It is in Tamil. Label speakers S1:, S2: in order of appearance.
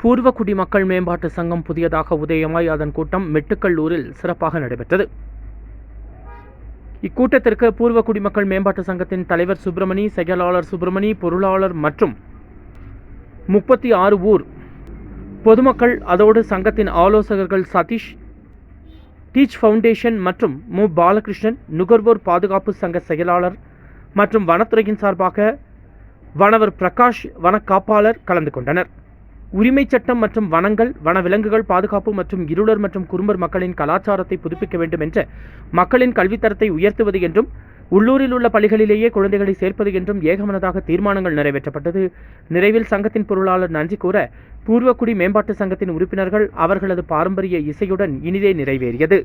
S1: பூர்வ குடிமக்கள் மேம்பாட்டு சங்கம் புதியதாக உதயமாய் அதன் கூட்டம் மெட்டுக்கல்லூரில் சிறப்பாக நடைபெற்றது. இக்கூட்டத்திற்கு பூர்வ குடிமக்கள் மேம்பாட்டு சங்கத்தின் தலைவர் சுப்பிரமணி செயலாளர் சுப்பிரமணி பொருளாளர் மற்றும் முப்பத்தி ஆறு ஊர் பொதுமக்கள் அதோடு சங்கத்தின் ஆலோசகர்கள் சதீஷ் டீச் ஃபவுண்டேஷன் மற்றும் மு. பாலகிருஷ்ணன் நுகர்வோர் பாதுகாப்பு சங்க செயலாளர் மற்றும் வனத்துறையின் சார்பாக வனவர் பிரகாஷ் வனக்காப்பாளர் கலந்து கொண்டனர். உரிமைச் சட்டம் மற்றும் வனங்கள் வனவிலங்குகள் பாதுகாப்பு மற்றும் இருளர் மற்றும் குறும்பர் மக்களின் கலாச்சாரத்தை புதுப்பிக்க வேண்டும் என்ற மக்களின் கல்வித்தரத்தை உயர்த்துவது என்றும் உள்ளூரில் உள்ள பள்ளிகளிலேயே குழந்தைகளை சேர்ப்பது என்றும் ஏகமனதாக தீர்மானங்கள் நிறைவேற்றப்பட்டது. நிறைவில் சங்கத்தின் பொருளாளர் நன்றி கூற பூர்வக்குடி மேம்பாட்டு சங்கத்தின் உறுப்பினர்கள் அவர்களது பாரம்பரிய இசையுடன் இனிதே நிறைவேறியது.